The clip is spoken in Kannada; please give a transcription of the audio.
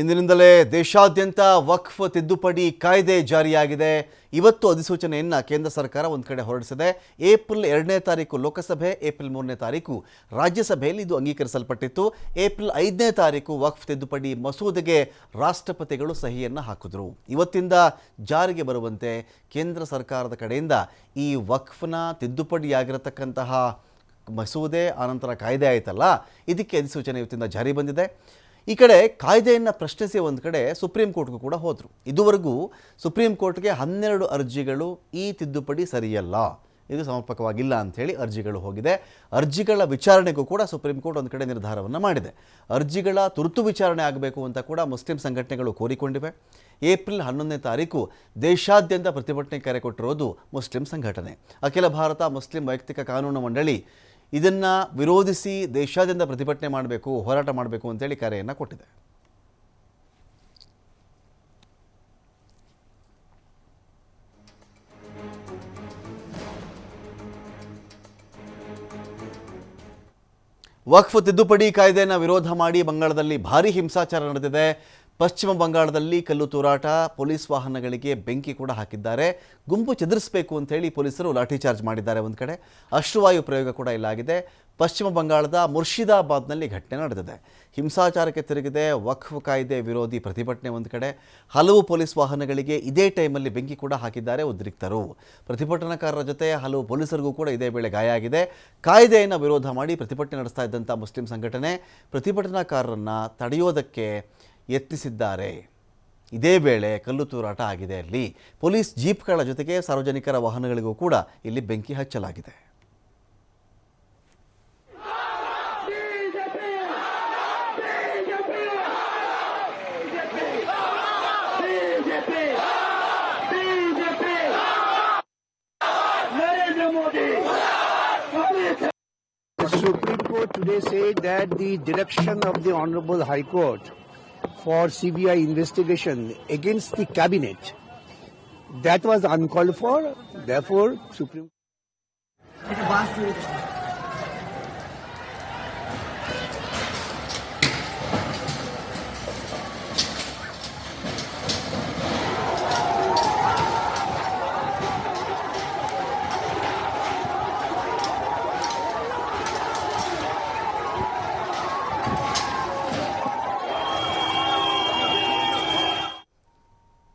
ಇಂದಿನಿಂದಲೇ ದೇಶಾದ್ಯಂತ ವಕ್ಫ್ ತಿದ್ದುಪಡಿ ಕಾಯ್ದೆ ಜಾರಿಯಾಗಿದೆ. ಇವತ್ತು ಅಧಿಸೂಚನೆಯನ್ನು ಕೇಂದ್ರ ಸರ್ಕಾರ ಒಂದು ಕಡೆ ಹೊರಡಿಸಿದೆ. ಏಪ್ರಿಲ್ ಎರಡನೇ ತಾರೀಕು ಲೋಕಸಭೆ, ಏಪ್ರಿಲ್ ಮೂರನೇ ತಾರೀಕು ರಾಜ್ಯಸಭೆಯಲ್ಲಿ ಇದು ಅಂಗೀಕರಿಸಲ್ಪಟ್ಟಿತ್ತು. ಏಪ್ರಿಲ್ ಐದನೇ ತಾರೀಕು ವಕ್ಫ್ ತಿದ್ದುಪಡಿ ಮಸೂದೆಗೆ ರಾಷ್ಟ್ರಪತಿಗಳು ಸಹಿಯನ್ನು ಹಾಕಿದರು. ಇವತ್ತಿಂದ ಜಾರಿಗೆ ಬರುವಂತೆ ಕೇಂದ್ರ ಸರ್ಕಾರದ ಕಡೆಯಿಂದ ಈ ವಕ್ಫ್ನ ತಿದ್ದುಪಡಿಯಾಗಿರತಕ್ಕಂತಹ ಮಸೂದೆ, ಆನಂತರ ಕಾಯ್ದೆ ಆಯಿತಲ್ಲ, ಇದಕ್ಕೆ ಅಧಿಸೂಚನೆ ಇವತ್ತಿಂದ ಜಾರಿ ಬಂದಿದೆ. ಈ ಕಡೆ ಕಾಯ್ದೆಯನ್ನು ಪ್ರಶ್ನಿಸಿ ಒಂದು ಕಡೆ ಸುಪ್ರೀಂ ಕೋರ್ಟ್ಗೂ ಕೂಡ ಹೋದರು. ಇದುವರೆಗೂ ಸುಪ್ರೀಂ ಕೋರ್ಟ್ಗೆ ಹನ್ನೆರಡು ಅರ್ಜಿಗಳು ಈ ತಿದ್ದುಪಡಿ ಸರಿಯಲ್ಲ. ಇದು ಸಮರ್ಪಕವಾಗಿಲ್ಲ ಅಂಥೇಳಿ ಅರ್ಜಿಗಳು ಹೋಗಿದೆ. ಅರ್ಜಿಗಳ ವಿಚಾರಣೆಗೂ ಕೂಡ ಸುಪ್ರೀಂ ಕೋರ್ಟ್ ಒಂದು ಕಡೆ ನಿರ್ಧಾರವನ್ನು ಮಾಡಿದೆ. ಅರ್ಜಿಗಳ ತುರ್ತು ವಿಚಾರಣೆ ಆಗಬೇಕು ಅಂತ ಕೂಡ ಮುಸ್ಲಿಂ ಸಂಘಟನೆಗಳು ಕೋರಿಕೊಂಡಿವೆ. ಏಪ್ರಿಲ್ ಹನ್ನೊಂದನೇ ತಾರೀಕು ದೇಶಾದ್ಯಂತ ಪ್ರತಿಭಟನೆ ಕರೆ ಕೊಟ್ಟಿರೋದು ಮುಸ್ಲಿಂ ಸಂಘಟನೆ. ಅಖಿಲ ಭಾರತ ಮುಸ್ಲಿಂ ವೈಯಕ್ತಿಕ ಕಾನೂನು ಮಂಡಳಿ ಇದನ್ನು ವಿರೋಧಿಸಿ ದೇಶಾದ್ಯಂತ ಪ್ರತಿಭಟನೆ ಮಾಡಬೇಕು, ಹೋರಾಟ ಮಾಡಬೇಕು ಅಂತೇಳಿ ಕರೆಯನ್ನು ಕೊಟ್ಟಿದೆ ವಕ್ಫ್ ತಿದ್ದುಪಡಿ ಕಾಯ್ದೆಯನ್ನು ವಿರೋಧ ಮಾಡಿ ಬಂಗಾಳದಲ್ಲಿ ಭಾರಿ ಹಿಂಸಾಚಾರ ನಡೆದಿದೆ. ಪಶ್ಚಿಮ ಬಂಗಾಳದಲ್ಲಿ ಕಲ್ಲು ತೂರಾಟ, ಪೊಲೀಸ್ ವಾಹನಗಳಿಗೆ ಬೆಂಕಿ ಕೂಡ ಹಾಕಿದ್ದಾರೆ. ಗುಂಪು ಚದುರಿಸಬೇಕು ಅಂತೇಳಿ ಪೊಲೀಸರು ಲಾಠಿ ಚಾರ್ಜ್ ಮಾಡಿದ್ದಾರೆ ಒಂದು ಕಡೆ. ಅಶ್ರುವಾಯು ಪ್ರಯೋಗ ಕೂಡ ಇಲ್ಲಾಗಿದೆ ಪಶ್ಚಿಮ ಬಂಗಾಳದ ಮುರ್ಷಿದಾಬಾದ್ನಲ್ಲಿ ಘಟನೆ ನಡೆದಿದೆ. ಹಿಂಸಾಚಾರಕ್ಕೆ ತಿರುಗಿದೆ, ವಕ್ಫ್ ಕಾಯ್ದೆ ವಿರೋಧಿ ಪ್ರತಿಭಟನೆ ಒಂದು ಕಡೆ. ಹಲವು ಪೊಲೀಸ್ ವಾಹನಗಳಿಗೆ ಇದೇ ಟೈಮಲ್ಲಿ ಬೆಂಕಿ ಕೂಡ ಹಾಕಿದ್ದಾರೆ ಉದ್ರಿಕ್ತರು. ಪ್ರತಿಭಟನಾಕಾರರ ಜೊತೆ ಹಲವು ಪೊಲೀಸರಿಗೂ ಕೂಡ ಇದೇ ವೇಳೆ ಗಾಯ ಆಗಿದೆ. ಕಾಯ್ದೆಯನ್ನು ವಿರೋಧ ಮಾಡಿ ಪ್ರತಿಭಟನೆ ನಡೆಸ್ತಾ ಇದ್ದಂಥ ಮುಸ್ಲಿಂ ಸಂಘಟನೆ ಪ್ರತಿಭಟನಾಕಾರರನ್ನು ತಡೆಯೋದಕ್ಕೆ ಯತ್ನಿಸಿದ್ದಾರೆ ಇದೇ ವೇಳೆ ಕಲ್ಲು ತೂರಾಟ ಆಗಿದೆ ಅಲ್ಲಿ ಪೊಲೀಸ್ ಜೀಪ್ಗಳ ಜೊತೆಗೆ ಸಾರ್ವಜನಿಕರ ವಾಹನಗಳಿಗೂ ಕೂಡ ಇಲ್ಲಿ ಬೆಂಕಿ ಹಚ್ಚಲಾಗಿದೆ Supreme Court today said that the direction of the Honorable High Court for CBI investigation against the cabinet that was uncalled for. Therefore, Supreme